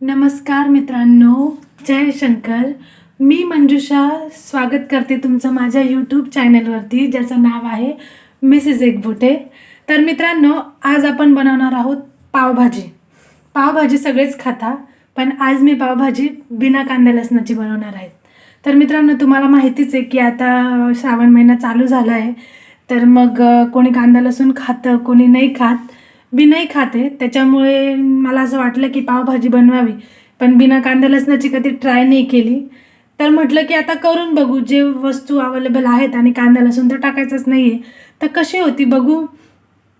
नमस्कार मित्रांनो जय शंकर. मी मंजुषा स्वागत करते तुमचं माझ्या यूट्यूब चॅनलवरती ज्याचं नाव आहे मिसेस एकबुटे तर मित्रांनो आज आपण बनवणार आहोत पावभाजी. पावभाजी सगळेच खाता पण आज मी पावभाजी बिना कांदा लसणाची बनवणार आहे. तर मित्रांनो तुम्हाला माहितीच आहे की आता श्रावण महिना चालू झाला आहे तर मग कोणी कांदा लसूण खातं कोणी नाही खात. मी नाही खाते त्याच्यामुळे मला असं वाटलं की पावभाजी बनवावी. पण बिना कांदा लसणाची कधी ट्राय नाही केली. तर म्हटलं की आता करून बघू. जे वस्तू अवेलेबल आहेत आणि कांदा लसूण तर टाकायचंच नाही आहे तर कशी होती बघू?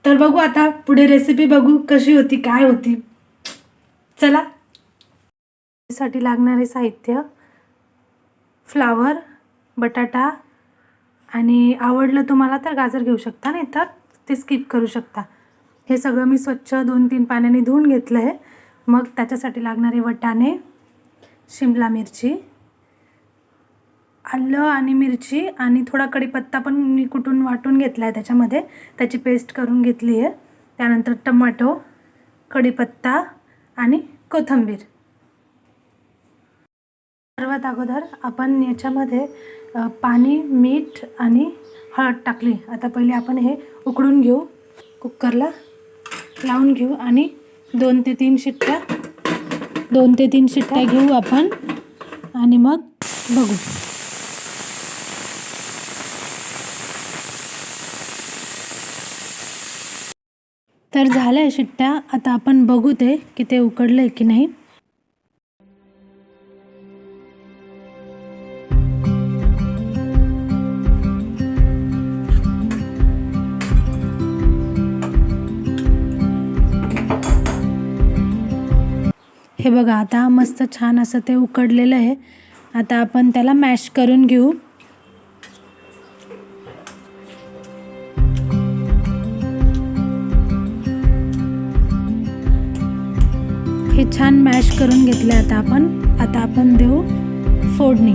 तर बघू आता पुढे रेसिपी बघू कशी होती काय होती. चला. साठी लागणारे साहित्य फ्लावर बटाटा आणि आवडलं तुम्हाला तर गाजर घेऊ शकता नाही तर ते स्किप करू शकता. हे सगळं मी स्वच्छ दोन तीन पाण्याने धुवून घेतलं आहे. मग त्याच्यासाठी लागणारे वटाणे शिमला मिरची आलं आणि मिरची आणि थोडा कढीपत्ता पण मी कुठून वाटून घेतला आहे त्याच्यामध्ये. त्याची पेस्ट करून घेतली आहे. त्यानंतर टमाटो कढीपत्ता आणि कोथिंबीर. सर्वात अगोदर आपण याच्यामध्ये पाणी मीठ आणि हळद टाकली. आता पहिले आपण हे उकडून घेऊ कुकरला. लावून घेऊ आणि दोन ते तीन शिट्ट्या दोन ते तीन शिट्ट्या घेऊ आपण आणि मग बघू. तर झाल्या शिट्ट्या आता आपण बघू ते की ते उकडलं आहे की नाही. हे बघा आता मस्त छान असं ते उकडलेलं आहे. आता आपण त्याला मॅश करून घेऊ. हे छान मॅश करून घेतलं आता आपण. आता आपण देऊ फोडणी.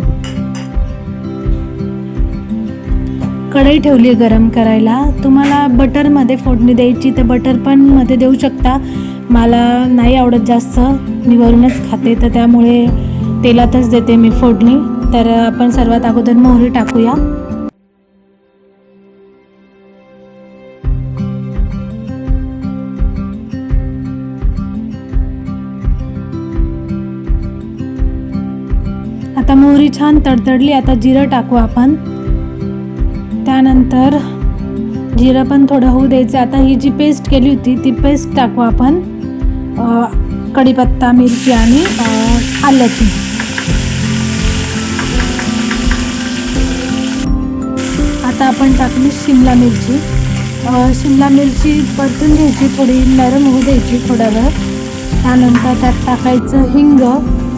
कढई ठेवली आहे गरम करायला. तुम्हाला बटरमध्ये फोडणी द्यायची तर बटर पण मध्ये देऊ शकता. मला नाही आवडत जास्त. मी वरूनच खाते तर त्यामुळे तेलातच देते मी फोडणी. तर आपण सर्वात अगोदर मोहरी टाकूया. आता मोहरी छान तडतडली आता जिरं टाकू आपण. त्यानंतर जिरं पण थोडं होऊ द्यायचं. आता ही जी पेस्ट केली होती ती पेस्ट टाकू आपण. कढीपत्ता मिरची आणि आल्याची. आता आपण टाकली शिमला मिरची. शिमला मिरची परतून घ्यायची थोडी नरम होऊ द्यायची थोडा वेळ त्यानंतर त्यात टाकायचं हिंग.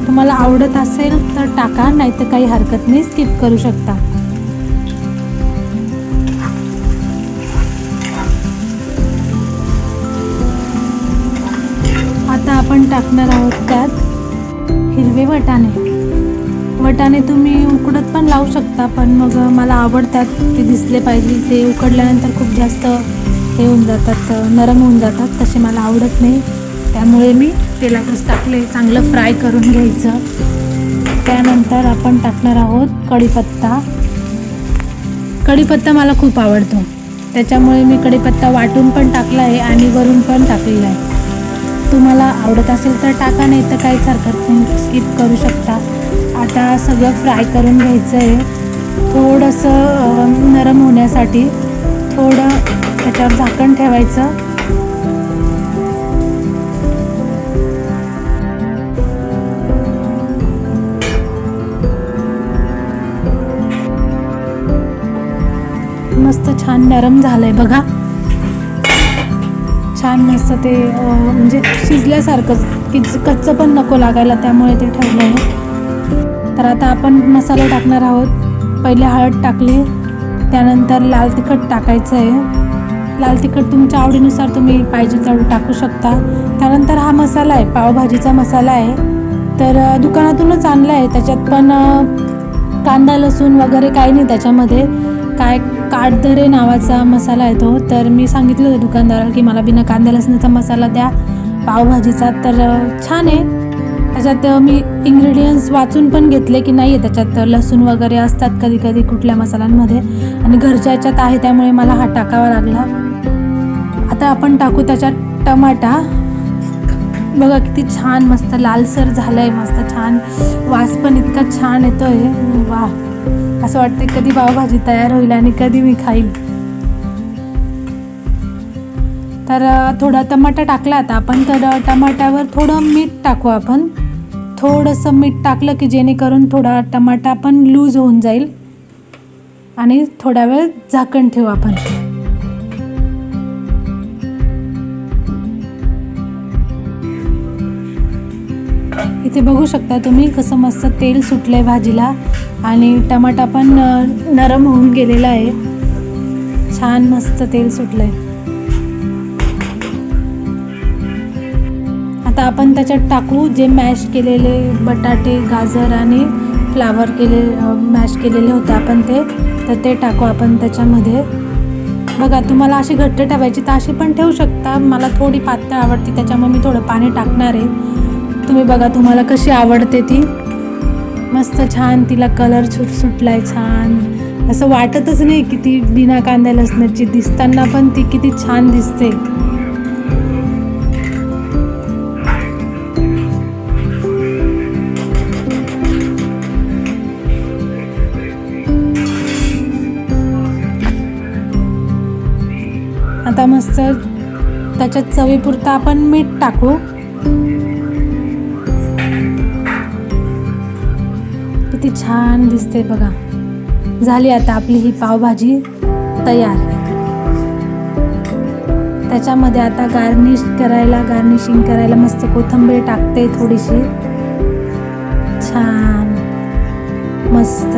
तुम्हाला आवडत असेल तर टाका नाही तर काही हरकत नाही स्किप करू शकता. आपण टाकणार आहोत त्यात हिरवे वटाणे. वटाणे तुम्ही उकडत पण लावू शकता पण मग मला आवडतात ते दिसले पाहिजे. ते उकडल्यानंतर खूप जास्त हे होऊन जातात नरम होऊन जातात तसे मला आवडत नाही. त्यामुळे मी तेलातच टाकले. चांगलं फ्राय करून घ्यायचं. त्यानंतर आपण टाकणार आहोत कढीपत्ता. कढीपत्ता मला खूप आवडतो. त्याच्यामुळे मी कढीपत्ता वाटून पण टाकला आहे आणि वरून पण टाकलेला आहे. तुम्हाला आवडत असेल तर टाका नाही तर काहीच हरकत नाही. स्किप करू शकता. आता सगळं फ्राय करून घ्यायचं आहे थोडंसं नरम होण्यासाठी थोडं त्याच्यावर झाकण ठेवायचं. मस्त छान नरम झालंय बघा. मस्त ते म्हणजे शिजल्यासारखंच की कच्चं पण नको लागायला त्यामुळे ते ठेवलं आहे. तर आता आपण मसाला टाकणार आहोत. पहिले हळद टाकली त्यानंतर लाल तिखट टाकायचं आहे. लाल तिखट तुमच्या आवडीनुसार तुम्ही पाहिजे तेवढं टाकू शकता. त्यानंतर हा मसाला आहे पावभाजीचा मसाला आहे. तर दुकानातूनच आणला आहे. त्याच्यात पण कांदा लसूण वगैरे काही नाही त्याच्यामध्ये. काय काटदरे नावाचा मसाला येतो. तर मी सांगितलं होतं दुकानदाराला की मला बिना कांदा लसणाचा मसाला द्या. पावभाजीचा तर छान आहे. त्याच्यात मी इंग्रेडियंट्स वाचून पण घेतले की नाही आहे त्याच्यात लसूण वगैरे असतात कधी कधी कुठल्या मसाल्यांमध्ये. आणि घरच्या याच्यात आहे त्यामुळे मला हा टाकावा लागला. आता आपण टाकू त्याच्यात टमाटा. बघा किती छान मस्त लालसर झालं आहे मस्त छान वास पण इतका छान येतो आहे वा असं वाटतंय कधी पावभाजी तयार होईल आणि कधी मी खाईल. तर थोडा टमाटा टाकला आता आपण तर टमाट्यावर थोडं मीठ टाकू आपण. थोडंसं मीठ टाकलं की जेणेकरून थोडा टमाटा पण लूज होऊन जाईल. आणि थोडा वेळ झाकण ठेवू आपण. इथे बघू शकता तुम्ही कसं मस्त तेल सुटलं आहे भाजीला आणि टमाटा पण नरम होऊन गेलेला आहे. छान मस्त तेल सुटलं आहे आता आपण त्याच्यात टाकू जे मॅश केलेले बटाटे गाजर आणि फ्लावर केले मॅश केलेले होते आपण ते तर ते टाकू आपण त्याच्यामध्ये. बघा तुम्हाला अशी घट्ट ठेवायची तर अशी पण ठेवू शकता. मला थोडी पातळ आवडते त्याच्यामुळे मी थोडं पाणी टाकणार आहे. तुम्ही बघा तुम्हाला कशी आवडते ती. मस्त छान तिला कलर सुट सुटलाय छान. असं वाटतच नाही की ती बिना कांद्या लसणाची दिसताना पण ती किती छान दिसते. आता मस्त त्याच्यात चवीपुरता आपण मीठ टाकू. किती छान दिसते बघा. झाली आता आपली ही पावभाजी तयार. त्याच्यामध्ये आता गार्निश करायला गार्निशिंग करायला मस्त कोथिंबीर टाकते थोडीशी. छान. मस्त.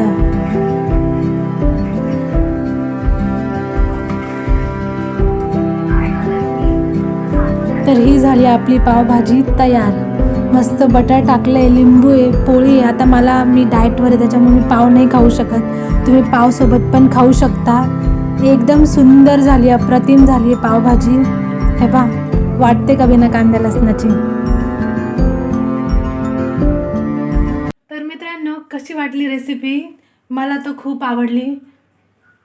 तर ही झाली आपली पावभाजी तयार. मस्त बटाट आहे लिंबू आहे पोळी आहे. आता मला मी डाएटवर आहे त्याच्यामुळे मी पाव नाही खाऊ शकत. तुम्ही पावसोबत पण खाऊ शकता. एकदम सुंदर झाली अप्रतिम झाली आहे पावभाजी. हे पा वाटते का बिना कांद्या लसणाची? तर मित्रांनो कशी वाटली रेसिपी मला तर खूप आवडली.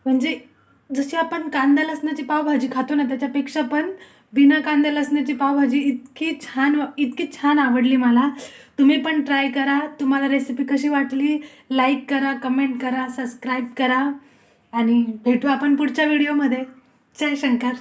म्हणजे जशी आपण कांदा लसणाची पावभाजी खातो ना त्याच्यापेक्षा पण बिना कांदा लसणाची पावभाजी इतकी छान इतकी छान आवडली मला. तुम्ही पण ट्राय करा. तुम्हाला रेसिपी कशी वाटली लाईक करा कमेंट करा सबस्क्राईब करा. आणि भेटू आपण पुढच्या व्हिडिओमध्ये जय शंकर.